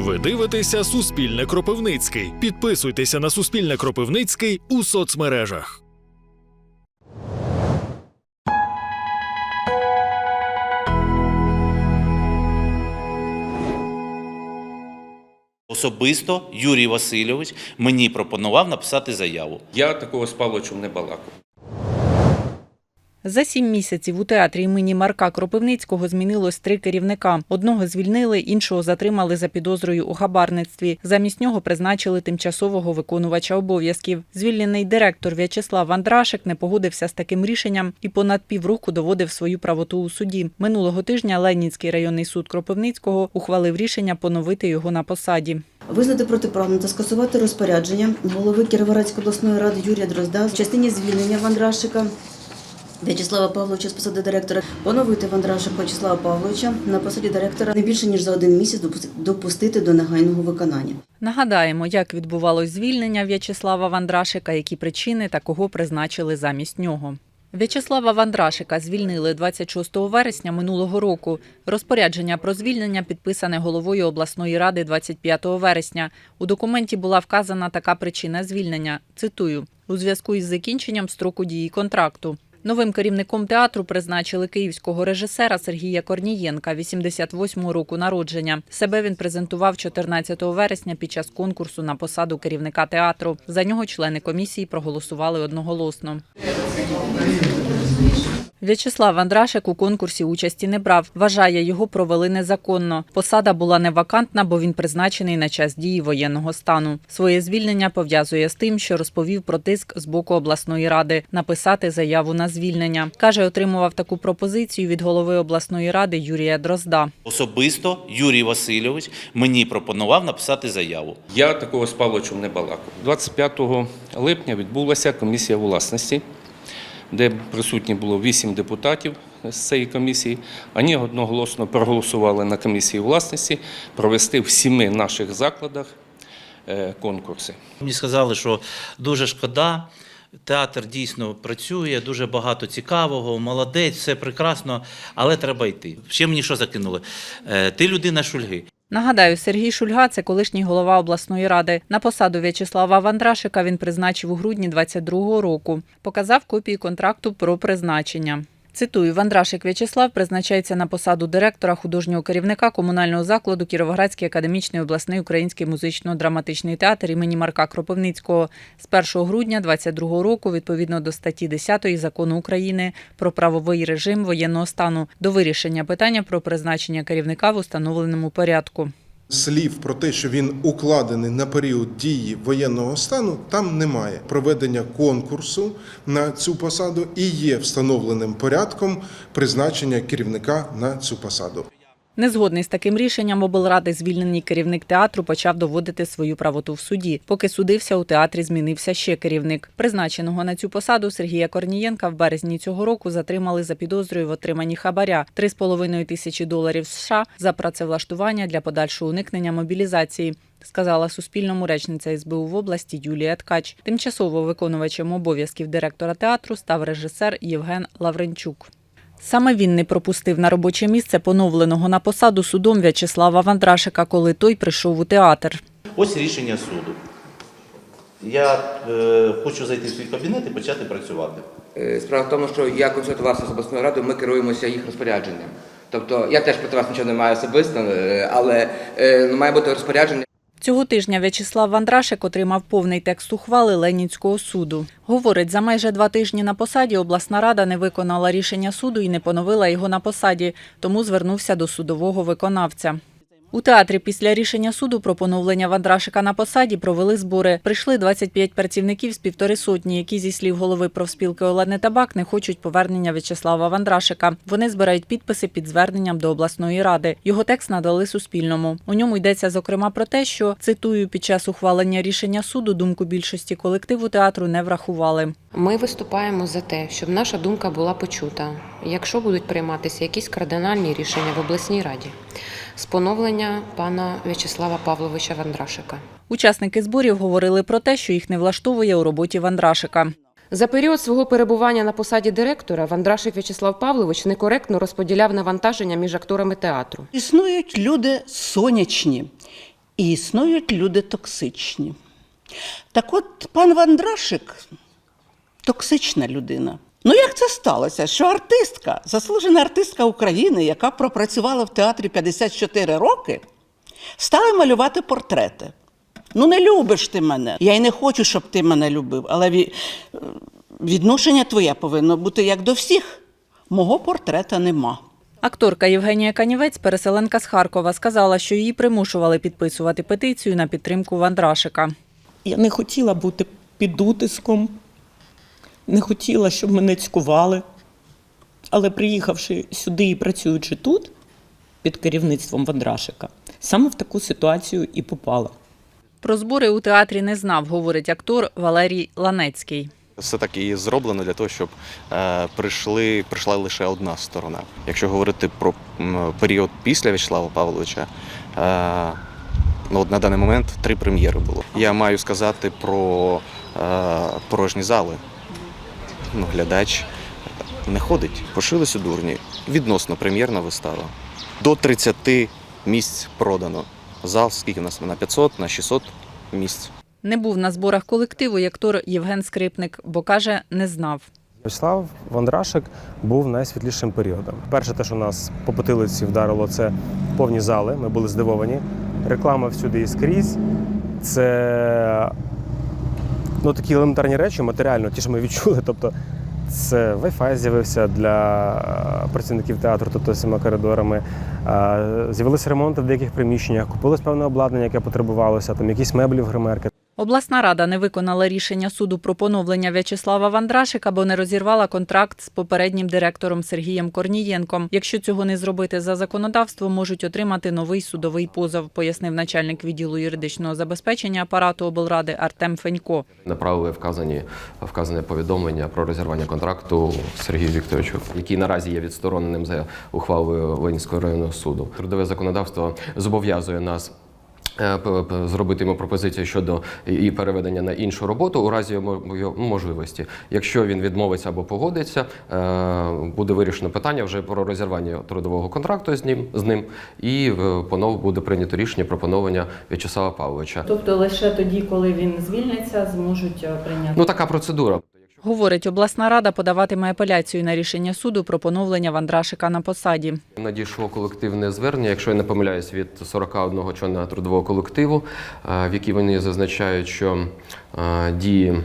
Ви дивитеся Суспільне Кропивницький. Підписуйтеся на Суспільне Кропивницький у соцмережах. Особисто Юрій Васильович мені пропонував написати заяву. Я такого з Павловичем не балакав. За сім місяців у театрі імені Марка Кропивницького змінилось три керівника. Одного звільнили, іншого затримали за підозрою у хабарництві. Замість нього призначили тимчасового виконувача обов'язків. Звільнений директор В'ячеслав Андрашик не погодився з таким рішенням і понад півроку доводив свою правоту у суді. Минулого тижня Ленінський районний суд Кропивницького ухвалив рішення поновити його на посаді. Визнати протиправним та скасувати розпорядження голови Кіровоградської обласної ради Юрія Дрозда в частині звільнення Вандрашика В'ячеслава Павловича з посади директора, поновити Вандрашика В'ячеслава Павловича на посаді директора не більше ніж за один місяць допусти- допустити до негайного виконання. Нагадаємо, як відбувалось звільнення В'ячеслава Вандрашика, які причини та кого призначили замість нього. В'ячеслава Вандрашика звільнили 26 вересня минулого року. Розпорядження про звільнення підписане головою обласної ради 25 вересня. У документі була вказана така причина звільнення. Цитую: у зв'язку із закінченням строку дії контракту. Новим керівником театру призначили київського режисера Сергія Корнієнка, 88-го року народження. Себе він презентував 14 вересня під час конкурсу на посаду керівника театру. За нього члени комісії проголосували одноголосно. В'ячеслав Андрашик у конкурсі участі не брав. Вважає, його провели незаконно. Посада була не вакантна, бо він призначений на час дії воєнного стану. Своє звільнення пов'язує з тим, що розповів про тиск з боку обласної ради написати заяву на звільнення. Каже, отримував таку пропозицію від голови обласної ради Юрія Дрозда. Особисто Юрій Васильович мені пропонував написати заяву. Я такого з Павловичем не балакав. 25 липня відбулася комісія власності, де присутні було 8 депутатів з цієї комісії. Вони одноголосно проголосували на комісії власності провести в сіми наших закладах е, конкурси. Мені сказали, що дуже шкода. Театр дійсно працює, дуже багато цікавого, молодець, все прекрасно, але треба йти. Ще мені що закинули? Е, Ти людина шульги. Нагадаю, Сергій Шульга це колишній голова обласної ради. На посаду В'ячеслава Вандрашика він призначив у грудні 22-го року. Показав копії контракту про призначення. Цитую, Вандрашик В'ячеслав призначається на посаду директора художнього керівника комунального закладу Кіровоградський академічний обласний український музично-драматичний театр імені Марка Кропивницького з 1 грудня 22 року, відповідно до статті 10 закону України про правовий режим воєнного стану до вирішення питання про призначення керівника в установленому порядку. Слів про те, що він укладений на період дії воєнного стану, там немає. Проведення конкурсу на цю посаду і є встановленим порядком призначення керівника на цю посаду. Незгодний з таким рішенням облради звільнений керівник театру почав доводити свою правоту в суді. Поки судився, у театрі змінився ще керівник. Призначеного на цю посаду Сергія Корнієнка в березні цього року затримали за підозрою в отриманні хабаря 3,5 тисячі доларів США за працевлаштування для подальшого уникнення мобілізації. Сказала Суспільному речниця СБУ в області Юлія Ткач. Тимчасово виконувачем обов'язків директора театру став режисер Євген Лавренчук. Саме він не пропустив на робоче місце поновленого на посаду судом В'ячеслава Вандрашика, коли той прийшов у театр. Ось рішення суду. Я е, хочу зайти в свій кабінет і почати працювати. Е, Справа в тому, що я консультувався з обласною радою, ми керуємося їх розпорядженням. Тобто я теж проти вас нічого не маю особисто, е, але е, ну, має бути розпорядження. Цього тижня В'ячеслав Вандрашик отримав повний текст ухвали Ленінського суду. Говорить, за майже два тижні на посаді обласна рада не виконала рішення суду і не поновила його на посаді, тому звернувся до судового виконавця. У театрі після рішення суду про поновлення Вандрашика на посаді провели збори. Прийшли 25 працівників з півтори сотні, які, зі слів голови профспілки Олени Табак, не хочуть повернення В'ячеслава Вандрашика. Вони збирають підписи під зверненням до обласної ради. Його текст надали Суспільному. У ньому йдеться зокрема про те, що цитую під час ухвалення рішення суду думку більшості колективу театру не врахували. Ми виступаємо за те, щоб наша думка була почута, якщо будуть прийматися якісь кардинальні рішення в обласній раді з поновлення пана В'ячеслава Павловича Вандрашика. Учасники зборів говорили про те, що їх не влаштовує у роботі Вандрашика. За період свого перебування на посаді директора Вандрашик В'ячеслав Павлович некоректно розподіляв навантаження між акторами театру. Існують люди сонячні. і існують люди токсичні. Так от пан Вандрашик токсична людина. Ну як це сталося? Що артистка, заслужена артистка України, яка пропрацювала в театрі 54 роки, стала малювати портрети. Ну, не любиш ти мене. Я й не хочу, щоб ти мене любив, але відношення твоє повинно бути як до всіх. Мого портрета нема. Акторка Євгенія Канівець, переселенка з Харкова, сказала, що її примушували підписувати петицію на підтримку Вандрашика. Я не хотіла бути під утиском, не хотіла, щоб мене цькували. Але приїхавши сюди і працюючи тут, під керівництвом Вандрашика, саме в таку ситуацію і попала. Про збори у театрі не знав, говорить актор Валерій Ланецький. Все так і зроблено для того, щоб е, прийшли, прийшла лише одна сторона. Якщо говорити про період після В'ячеслава Павловича, е, ну, от на даний момент три прем'єри було. Я маю сказати про е, порожні зали. Ну, глядач не ходить, пошились у дурні. Відносно прем'єрна вистава. До 30 місць продано. Зал скільки у нас на 500, на 600 місць. Не був на зборах колективу і актор Євген Скрипник, бо каже, не знав. Вячеслав Вандрашик був найсвітлішим періодом. Перше, те, що нас по потилиці вдарило, це повні зали. Ми були здивовані. Реклама всюди і скрізь. Це ну, такі елементарні речі, матеріально, ті, що ми відчули. Тобто, це Wi-Fi з'явився для е, працівників театру, тобто всіма коридорами. Е, З'явилися ремонти в деяких приміщеннях, купилось певне обладнання, яке потребувалося, там якісь меблі в гримерки. Обласна рада не виконала рішення суду про поновлення В'ячеслава Вандрашика, бо не розірвала контракт з попереднім директором Сергієм Корнієнком. Якщо цього не зробити за законодавством, можуть отримати новий судовий позов, пояснив начальник відділу юридичного забезпечення апарату облради Артем Фенько. Направили вказані вказане повідомлення про розірвання контракту Сергію Вікторовичу, який наразі є відстороненим за ухвалою Ленінського районного суду. Трудове законодавство зобов'язує нас. Е, Зробити йому пропозицію щодо і переведення на іншу роботу у разі його можливості. Якщо він відмовиться або погодиться, е, буде вирішено питання вже про розірвання трудового контракту з ним з ним, і е, понову буде прийнято рішення про поновлення В'ячеслава Павловича. Тобто лише тоді, коли він звільниться, зможуть прийняти. Ну така процедура. Говорить, обласна рада подаватиме апеляцію на рішення суду про поновлення Вандрашика на посаді. Надійшло колективне звернення, якщо я не помиляюсь, від 41 члена трудового колективу, е, в якій вони зазначають, що е, дії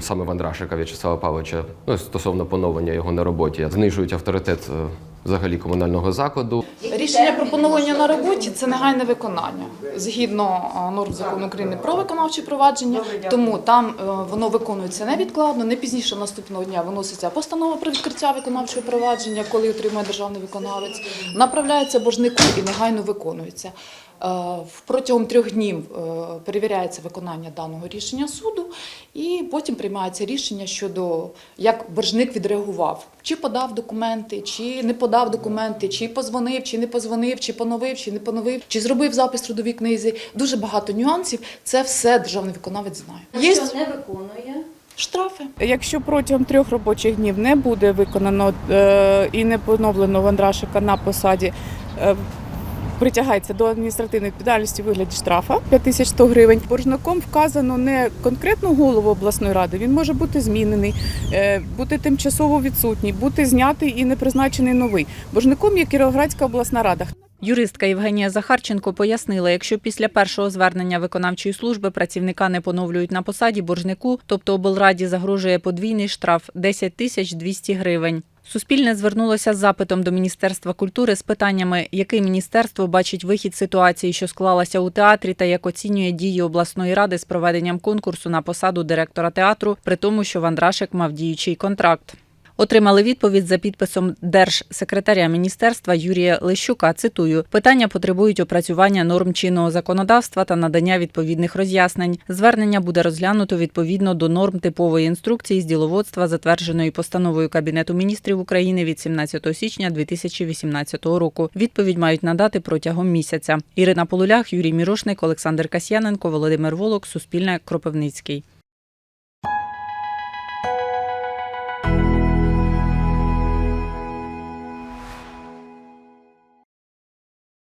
саме Вандрашика В'ячеслава Павловича ну, стосовно поновлення його на роботі знижують авторитет е, взагалі комунального закладу. Рішення про поновлення на роботі це негайне виконання згідно норм закону України про виконавче провадження. Тому там е, воно виконується невідкладно, не пізніше наступного дня виноситься постанова про відкриття виконавчого провадження, коли отримує державний виконавець, направляється боржнику і негайно виконується. Е, Протягом трьох днів е, перевіряється виконання даного рішення суду, і потім приймається рішення щодо як боржник відреагував, чи подав документи, чи не подав документи, чи позвонив, чи не позвонив, чи поновив, чи не поновив, чи зробив запис трудовій книзі. Дуже багато нюансів. Це все державний виконавець знає. Є не виконує. штрафи. Якщо протягом трьох робочих днів не буде виконано е, і не поновлено Вандрашика на посаді, е, притягається до адміністративної відповідальності у вигляді штрафа 5100 гривень. Боржником вказано не конкретно голову обласної ради, він може бути змінений, е, бути тимчасово відсутній, бути знятий і не призначений новий. Боржником є Кіровоградська обласна рада. Юристка Євгенія Захарченко пояснила, якщо після першого звернення виконавчої служби працівника не поновлюють на посаді боржнику, тобто облраді загрожує подвійний штраф 10 тисяч 200 гривень. Суспільне звернулося з запитом до Міністерства культури з питаннями, який міністерство бачить вихід ситуації, що склалася у театрі, та як оцінює дії обласної ради з проведенням конкурсу на посаду директора театру, при тому, що Вандрашик мав діючий контракт. Отримали відповідь за підписом держсекретаря міністерства Юрія Лещука. Цитую: питання потребують опрацювання норм чинного законодавства та надання відповідних роз'яснень. Звернення буде розглянуто відповідно до норм типової інструкції з діловодства, затвердженої постановою Кабінету міністрів України від 17 січня 2018 року. Відповідь мають надати протягом місяця. Ірина Полулях, Юрій Мірошник, Олександр Касьяненко, Володимир Волок, Суспільне, Кропивницький.